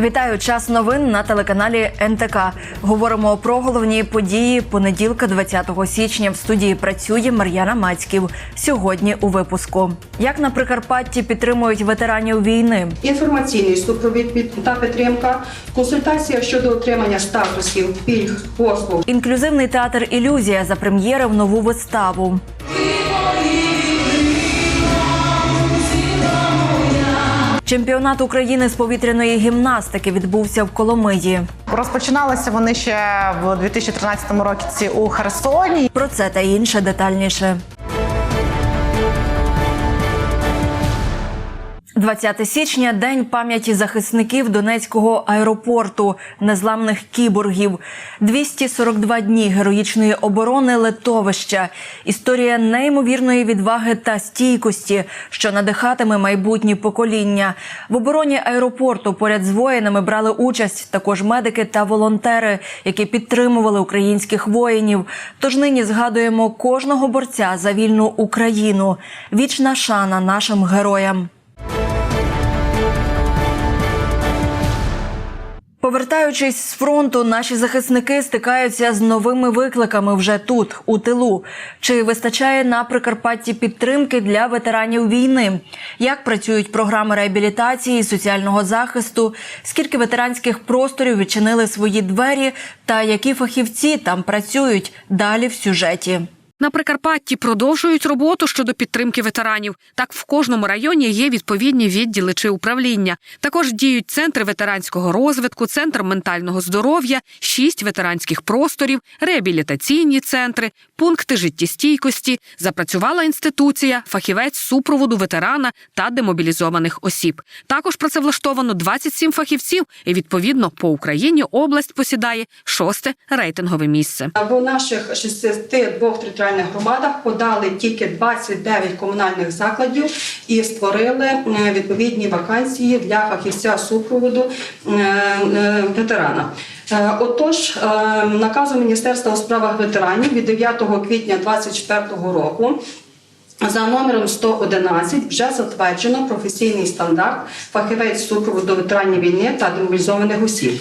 Вітаю час новин на телеканалі НТК. Говоримо про головні події понеділка, 20 січня. В студії працює Мар'яна Мацьків. Сьогодні у випуску як на Прикарпатті підтримують ветеранів війни. інформаційний супровід під- та підтримка, консультація щодо отримання статусів, пільг, послуг, Інклюзивний театр Ілюзія запрем'єрив нову виставу. Чемпіонат України з повітряної гімнастики відбувся в Коломиї. Розпочиналися вони ще в 2013 році у Херсоні. Про це та інше детальніше. 20 січня день пам'яті захисників Донецького аеропорту, незламних кіборгів, 242 дні героїчної оборони литовища, історія неймовірної відваги та стійкості, що надихатиме майбутні покоління. В обороні аеропорту поряд з воїнами брали участь також медики та волонтери, які підтримували українських воїнів. Тож нині згадуємо кожного борця за вільну Україну. Вічна шана нашим героям. Повертаючись з фронту, наші захисники стикаються з новими викликами вже тут, у тилу. Чи вистачає на Прикарпатті підтримки для ветеранів війни? Як працюють програми реабілітації, соціального захисту? Скільки ветеранських просторів відчинили свої двері? Та які фахівці там працюють? Далі в сюжеті. На Прикарпатті продовжують роботу щодо підтримки ветеранів. Так в кожному районі є відповідні відділи чи управління. Також діють центри ветеранського розвитку, центр ментального здоров'я, шість ветеранських просторів, реабілітаційні центри, пункти життєстійкості. Запрацювала інституція, фахівець супроводу ветерана та демобілізованих осіб. Також працевлаштовано 27 фахівців, і відповідно по Україні область посідає шосте рейтингове місце. В наших 62 територіальних громадах подали тільки 29 комунальних закладів і створили е, відповідні вакансії для фахівця супроводу е, е, ветерана. Отож, наказом Міністерства у справах ветеранів від 9 квітня 2024 року за номером 111 вже затверджено професійний стандарт фахівець супроводу ветеранів війни та демобілізованих осіб.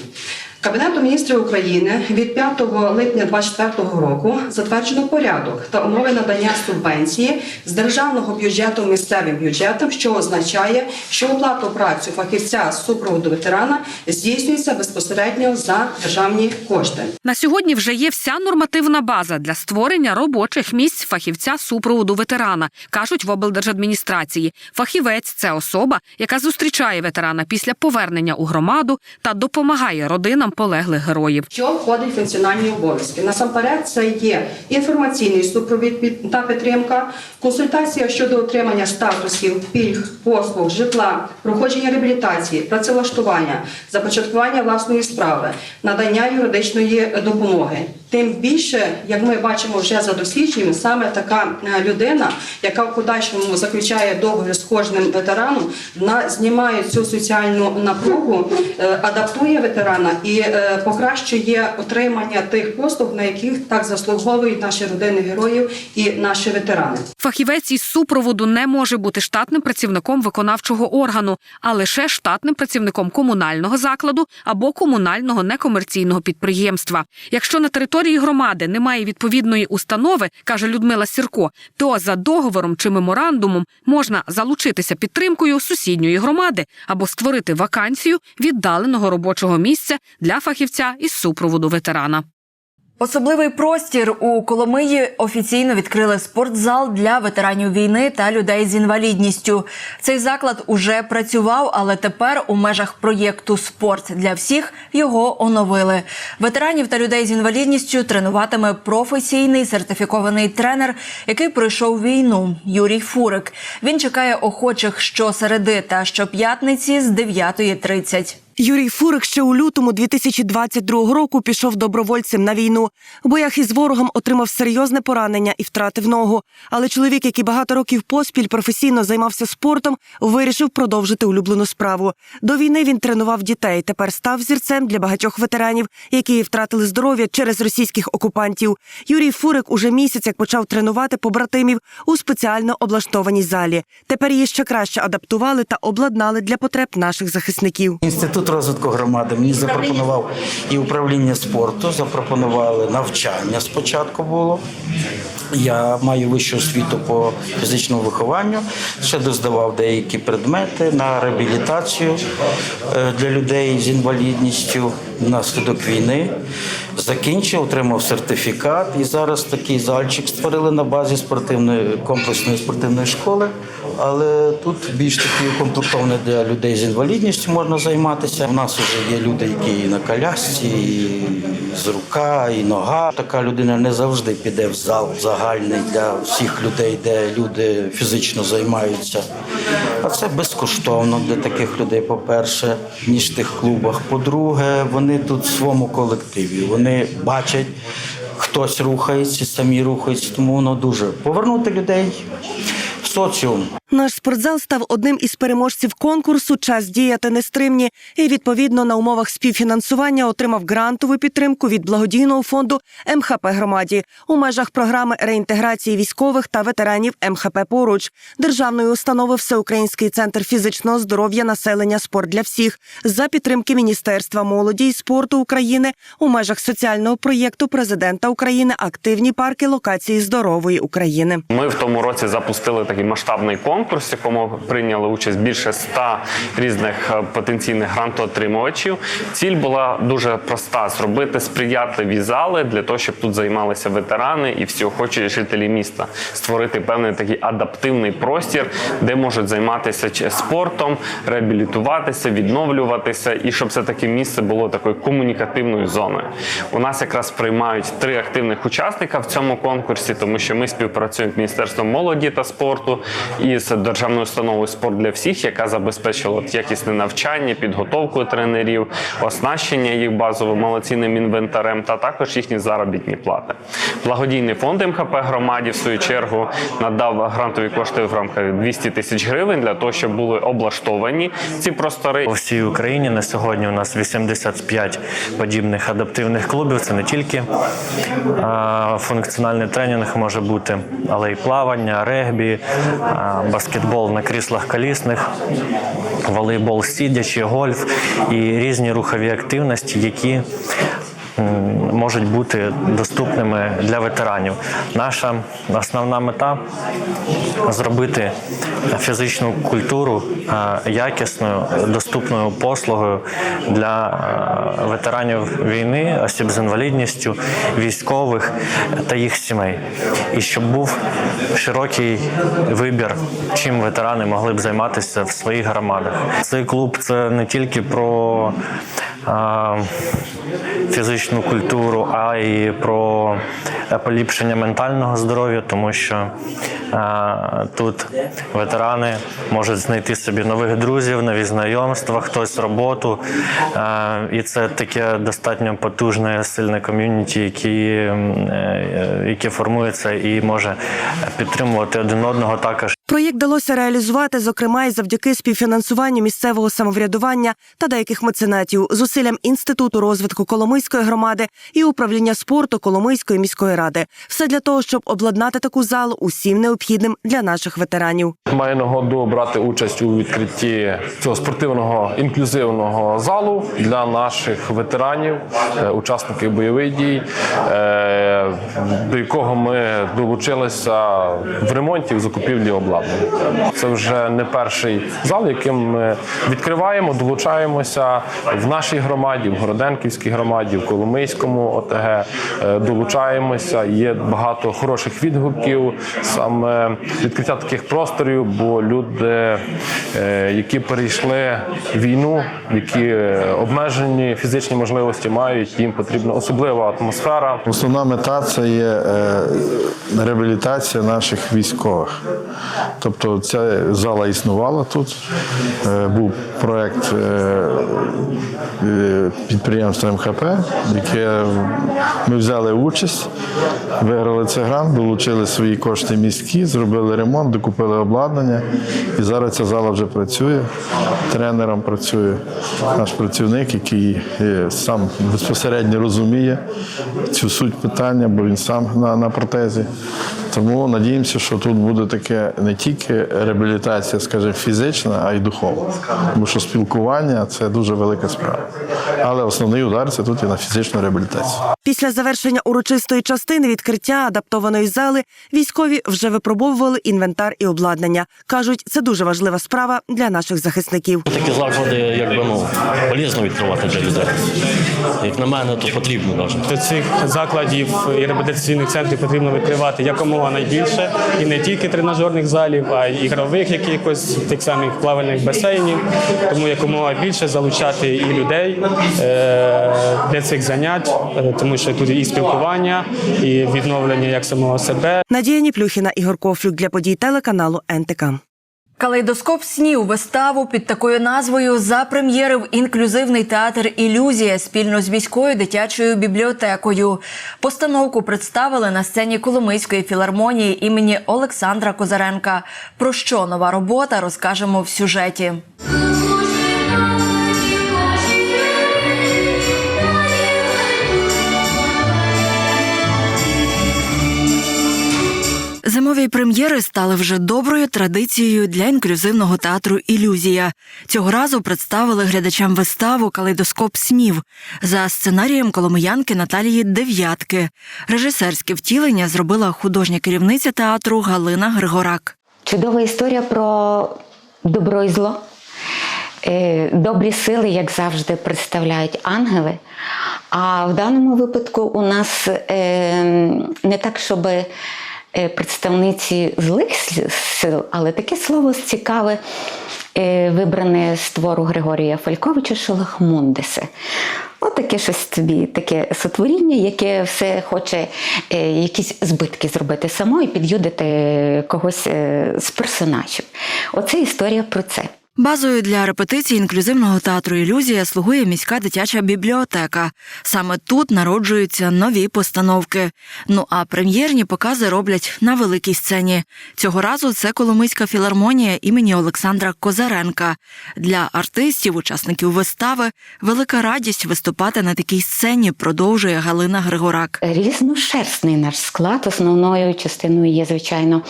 Кабінетом міністрів України від 5 липня 2024 року затверджено порядок та умови надання субвенції з державного бюджету місцевим бюджетам, що означає, що оплату працю фахівця з супроводу ветерана здійснюється безпосередньо за державні кошти. На сьогодні вже є вся нормативна база для створення робочих місць фахівця супроводу ветерана, кажуть в облдержадміністрації. Фахівець це особа, яка зустрічає ветерана після повернення у громаду та допомагає родинам полеглих героїв. Що входить функціональні обов'язки? Насамперед, це є інформаційний супровід та підтримка, консультація щодо отримання статусів, пільг, послуг, житла, проходження реабілітації, працевлаштування, започаткування власної справи, надання юридичної допомоги. Тим більше, як ми бачимо вже за дослідженням, саме така е, людина, яка в подальшому заключає договір з кожним ветераном, знімає цю соціальну напругу, е, адаптує ветерана і е, покращує отримання тих послуг, на яких так заслуговують наші родини героїв і наші ветерани. Фахівець із супроводу не може бути штатним працівником виконавчого органу, а лише штатним працівником комунального закладу або комунального некомерційного підприємства. Якщо на території громади немає відповідної установи, каже Людмила Сірко, то за договором чи меморандумом можна залучитися підтримкою сусідньої громади або створити вакансію віддаленого робочого місця для фахівця із супроводу ветерана. Особливий простір у Коломиї офіційно відкрили спортзал для ветеранів війни та людей з інвалідністю. Цей заклад уже працював, але тепер у межах проєкту Спорт для всіх його оновили. Ветеранів та людей з інвалідністю тренуватиме професійний сертифікований тренер, який пройшов війну. Юрій Фурик. Він чекає охочих щосереди та щоп'ятниці з 9.30. Юрій Фурик ще у лютому 2022 року пішов добровольцем на війну. В боях із ворогом отримав серйозне поранення і втратив ногу. Але чоловік, який багато років поспіль професійно займався спортом, вирішив продовжити улюблену справу. До війни він тренував дітей. Тепер став зірцем для багатьох ветеранів, які втратили здоров'я через російських окупантів. Юрій Фурик уже місяць як почав тренувати побратимів у спеціально облаштованій залі. Тепер її ще краще адаптували та обладнали для потреб наших захисників. Інститут інститут розвитку громади мені запропонував і управління спорту, запропонували навчання спочатку було. Я маю вищу освіту по фізичному вихованню, ще доздавав деякі предмети на реабілітацію е, для людей з інвалідністю внаслідок війни. Закінчив, отримав сертифікат і зараз такий зальчик створили на базі спортивної комплексної спортивної школи. Але тут більш таки укомплектоване для людей з інвалідністю можна займатися. У нас вже є люди, які і на колясці, і з рука, і нога. Така людина не завжди піде в зал загальний для всіх людей, де люди фізично займаються. А це безкоштовно для таких людей, по-перше, ніж в тих клубах. По-друге, вони тут в своєму колективі. Вони бачать, хтось рухається, самі рухаються, тому воно дуже повернути людей в соціум. Наш спортзал став одним із переможців конкурсу Час діяти нестримні і відповідно на умовах співфінансування отримав грантову підтримку від благодійного фонду МХП громаді у межах програми реінтеграції військових та ветеранів МХП поруч державної установи Всеукраїнський центр фізичного здоров'я населення Спорт для всіх за підтримки Міністерства молоді і спорту України у межах соціального проєкту президента України Активні парки локації здорової України. Ми в тому році запустили такий масштабний конкурс, в якому прийняли участь більше ста різних е, потенційних грантоотримувачів. Ціль була дуже проста: зробити сприятливі зали для того, щоб тут займалися ветерани і всі охочі жителі міста, створити певний такий адаптивний простір, де можуть займатися спортом, реабілітуватися, відновлюватися, і щоб це таке місце було такою комунікативною зоною. У нас якраз приймають три активних учасника в цьому конкурсі, тому що ми співпрацюємо з Міністерством молоді та спорту і з державною установою спорт для всіх, яка забезпечила якісне навчання, підготовку тренерів, оснащення їх базовим малоцінним інвентарем та також їхні заробітні плати. Благодійний фонд МХП громаді в свою чергу надав грантові кошти в рамках 200 тисяч гривень для того, щоб були облаштовані ці простори. По всій Україні на сьогодні у нас 85 подібних адаптивних клубів. Це не тільки функціональний тренінг може бути, але й плавання, регбі, баскетбол на кріслах колісних, волейбол сидячий, гольф і різні рухові активності, які можуть бути доступними для ветеранів. Наша основна мета зробити фізичну культуру е, якісною, доступною послугою для е, ветеранів війни, осіб з інвалідністю, військових та їх сімей. І щоб був широкий вибір, чим ветерани могли б займатися в своїх громадах. Цей клуб це не тільки про е, фізичну культуру, а й про поліпшення ментального здоров'я, тому що е, тут ветерани можуть знайти собі нових друзів, нові знайомства, хтось роботу. Е, і це таке достатньо потужне, сильне ком'юніті, е, яке формується і може підтримувати один одного також. Проєкт вдалося реалізувати, зокрема, і завдяки співфінансуванню місцевого самоврядування та деяких меценатів, зусиллям інституту розвитку Коломийської громади і управління спорту Коломийської міської ради. Все для того, щоб обладнати таку залу усім необхідним для наших ветеранів. Маю нагоду брати участь у відкритті цього спортивного інклюзивного залу для наших ветеранів, е, учасників бойових дій, е, до якого ми долучилися в ремонті в закупівлі обладнання. Це вже не перший зал, яким ми відкриваємо, долучаємося в нашій громаді, в Городенківській громаді, в Коломийському ОТГ. е, Долучаємося. Є багато хороших відгуків саме відкриття таких просторів, бо люди, е, які перейшли війну, які е, обмежені фізичні можливості мають, їм потрібна особлива атмосфера. Основна мета це є реабілітація наших військових. Тобто ця зала існувала тут. Е, Був проєкт е, е, підприємства МХП, яке ми взяли участь, виграли цей грант, долучили свої кошти міські, зробили ремонт, докупили обладнання. І зараз ця зала вже працює. Тренером працює наш працівник, який сам безпосередньо розуміє цю суть питання, бо він сам на, на протезі. Тому надіємося, що тут буде таке не тільки реабілітація, скажімо, фізична, а й духовна. Тому що спілкування це дуже велика справа. Але основний удар це тут і на фізичну реабілітацію. Після завершення урочистої частини відкриття адаптованої зали військові вже випробовували інвентар і обладнання. кажуть, це дуже важлива справа для наших захисників. Такі заклади, якби ну полезно відкривати для людей. Як на мене, то потрібно навіть. До цих закладів і реабілітаційних центрів потрібно відкривати якомога найбільше, і не тільки тренажерних залів, а й ігрових якихось тих самих плавальних басейнів. Тому якомога більше залучати і людей е, для цих занять, е, тому що тут і спілкування, і відновлення як самого себе, Надія Ніплюхіна, Ігор Кофлюк для подій телеканалу НТК. Калейдоскоп снів виставу під такою назвою запрем'єрив інклюзивний театр Ілюзія спільно з міською дитячою бібліотекою. Постановку представили на сцені Коломийської філармонії імені Олександра Козаренка. Про що нова робота розкажемо в сюжеті. Зимові прем'єри стали вже доброю традицією для інклюзивного театру Ілюзія. Цього разу представили глядачам виставу Калейдоскоп снів за сценарієм коломиянки Наталії Дев'ятки. Режисерське втілення зробила художня керівниця театру Галина Григорак. Чудова історія про добро і зло. Е, Добрі сили, як завжди, представляють ангели. А в даному випадку у нас е, не так, щоб е, представниці злих сил, але таке слово цікаве, е, вибране з твору Григорія Фальковича Шелахмундеса. От таке щось тобі, таке сотворіння, яке все хоче е, якісь збитки зробити само і під'юдити когось е, з персонажів. Оце історія про це. Базою для репетицій інклюзивного театру Ілюзія слугує міська дитяча бібліотека. Саме тут народжуються нові постановки. Ну а прем'єрні покази роблять на великій сцені. Цього разу це Коломийська філармонія імені Олександра Козаренка. Для артистів, учасників вистави, велика радість виступати на такій сцені, продовжує Галина Григорак. Різношерстний наш склад. Основною частиною є, звичайно,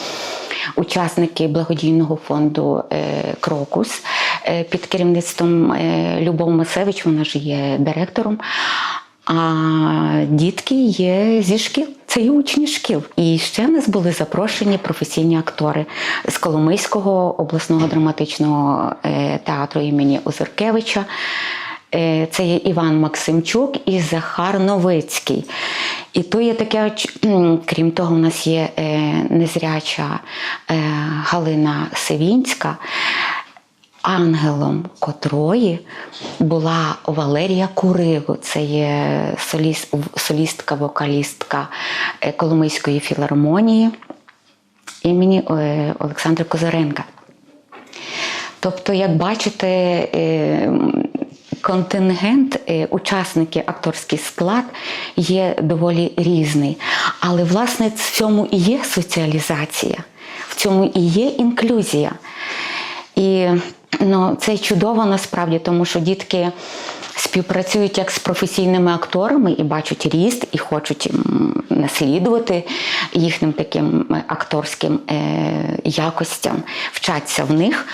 учасники благодійного фонду е, Крокус е, під керівництвом е, Любов Масевич, вона ж є директором. А дітки є зі шкіл. Це є учні шкіл. І ще в нас були запрошені професійні актори з Коломийського обласного драматичного е, театру імені Озеркевича. Це є Іван Максимчук і Захар Новицький. І то є таке, крім того, у нас є незряча Галина Севінська, ангелом котрої була Валерія Куриго. Це є соліст, солістка, вокалістка е, Коломийської філармонії імені е, Олександра Козаренка. Тобто, як бачите, е, контингент, учасники, акторський склад є доволі різний. Але, власне, в цьому і є соціалізація, в цьому і є інклюзія. І ну, це чудово насправді, тому що дітки співпрацюють як з професійними акторами і бачать ріст, і хочуть наслідувати їхнім таким е, акторським е, якостям, вчаться в них.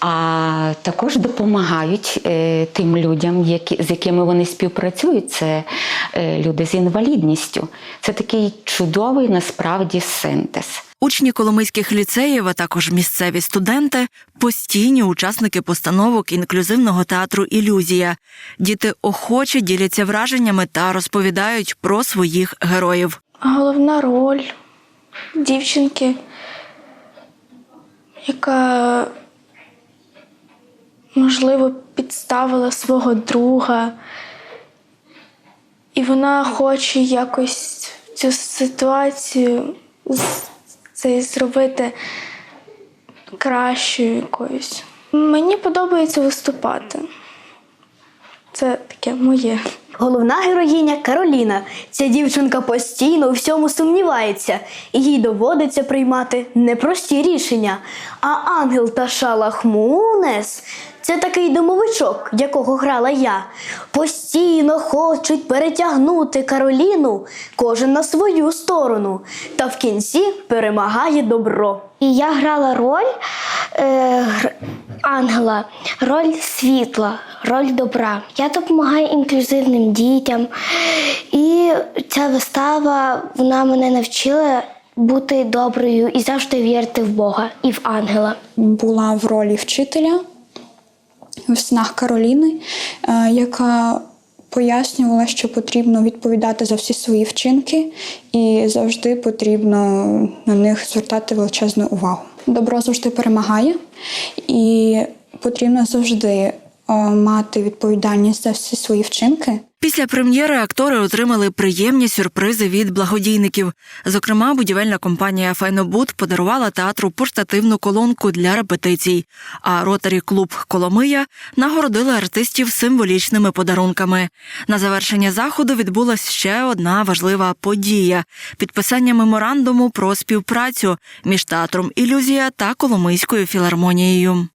А також допомагають е, тим людям, з якими вони співпрацюють. Це люди з інвалідністю. Це такий чудовий насправді синтез. Учні коломийських ліцеїв, а також місцеві студенти постійні учасники постановок інклюзивного театру Ілюзія. Діти охоче діляться враженнями та розповідають про своїх героїв. Головна роль дівчинки, яка, можливо, підставила свого друга, і вона хоче якось цю ситуацію з- це зробити кращою якоюсь. Мені подобається виступати. Це таке моє. Головна героїня Кароліна. Ця дівчинка постійно у всьому сумнівається, і їй доводиться приймати непрості рішення. А ангел та шалахмунес це такий домовичок, якого грала я. Постійно хочуть перетягнути Кароліну, кожен на свою сторону. Та в кінці перемагає добро. І я грала роль е, гр- ангела, роль світла, роль добра. Я допомагаю інклюзивним дітям. І ця вистава вона мене навчила бути доброю і завжди вірити в Бога і в ангела. була в ролі вчителя в снах Кароліни, е, яка пояснювала, що потрібно відповідати за всі свої вчинки, і завжди потрібно на них звертати величезну увагу. Добро завжди перемагає, і потрібно завжди мати відповідальність за всі свої вчинки. Після прем'єри актори отримали приємні сюрпризи від благодійників. Зокрема, будівельна компанія Файнобуд подарувала театру портативну колонку для репетицій. А ротарі клуб Коломия нагородили артистів символічними подарунками. На завершення заходу відбулася ще одна важлива подія підписання меморандуму про співпрацю між театром Ілюзія та Коломийською філармонією.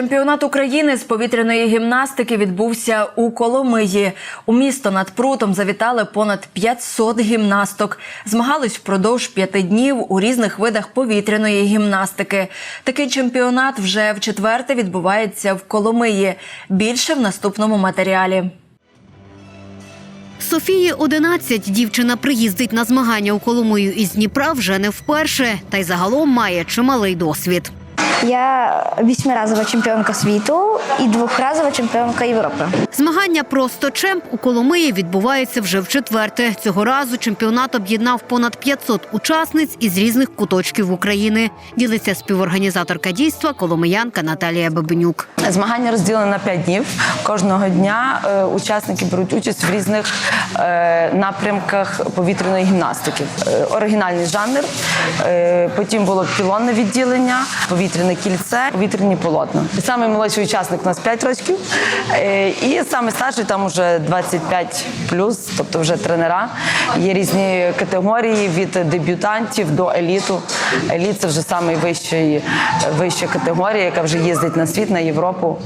Чемпіонат України з повітряної гімнастики відбувся у Коломиї. У місто над прутом завітали понад 500 гімнасток. Змагались впродовж п'яти днів у різних видах повітряної гімнастики. Такий чемпіонат вже в четверте відбувається в Коломиї. Більше в наступному матеріалі. Софії 11. Дівчина приїздить на змагання у Коломию із Дніпра вже не вперше, та й загалом має чималий досвід. Я вісьмиразова чемпіонка світу і двохразова чемпіонка Європи. Змагання просто чемп у Коломиї відбувається вже в четверте. Цього разу чемпіонат об'єднав понад 500 учасниць із різних куточків України. Ділиться співорганізаторка дійства Коломиянка Наталія Бабенюк. Змагання розділені на 5 днів. Кожного дня е, учасники беруть участь в різних е, напрямках повітряної гімнастики. Е, оригінальний жанр, е, потім було пілонне відділення, повітряне кільце, вітряні полотна. Самий молодший учасник у нас 5 років, е, і саме старший там уже 25 тобто вже тренера. Є різні категорії від дебютантів до еліту. Еліт це вже найвища вища категорія, яка вже їздить на світ, на Європу.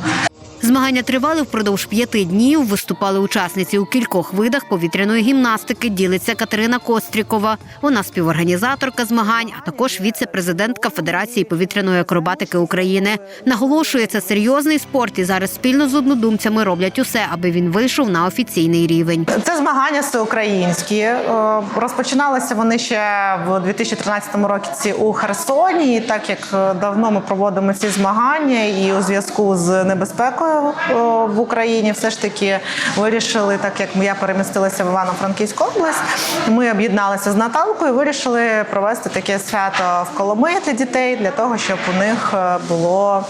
Змагання тривали впродовж п'яти днів. Виступали учасниці у кількох видах повітряної гімнастики. Ділиться Катерина Кострікова. Вона співорганізаторка змагань, а також віце-президентка Федерації повітряної акробатики України. Наголошує, це серйозний спорт, і зараз спільно з однодумцями роблять усе, аби він вийшов на офіційний рівень. Це змагання всеукраїнські. Е, Розпочиналися вони ще в 2013 році у Херсоні. Так як е, давно ми проводимо ці змагання, і у зв'язку з небезпекою в Україні, все ж таки вирішили, так як я перемістилася в Івано-Франківську область, ми об'єдналися з Наталкою, вирішили провести таке свято в Коломиї для дітей, для того, щоб у них е, було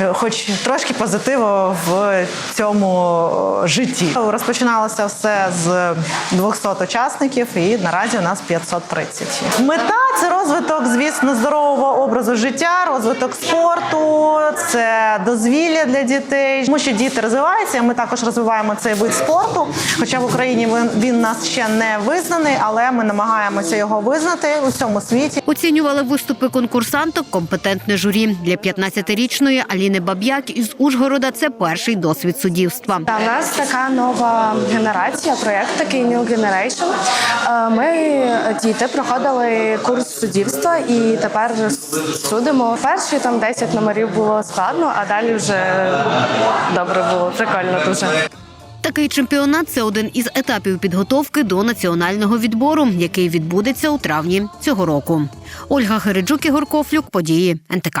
е, хоч трошки позитиву в цьому е, житті. Розпочиналося все з 200 учасників, і наразі у нас 530. Мета це розвиток, звісно, здорового образу життя, розвиток спорту, це дозвілля для дітей. Тому що діти розвиваються. Ми також розвиваємо цей вид спорту. Хоча в Україні він, він нас ще не визнаний, але ми намагаємося його визнати у всьому світі. Оцінювали виступи конкурсанток компетентне журі. Для 15-річної Аліни Баб'як із Ужгорода це перший досвід суддівства. Та нас така нова генерація, проєкт такий New Generation. Е, Ми діти проходили курс суддівства і тепер судимо. Перші там 10 номерів було складно, а далі вже добре було. Прикольно дуже. Такий чемпіонат це один із етапів підготовки до національного відбору, який відбудеться у травні цього року. Ольга Хереджук, Ігор Кофлюк, події НТК.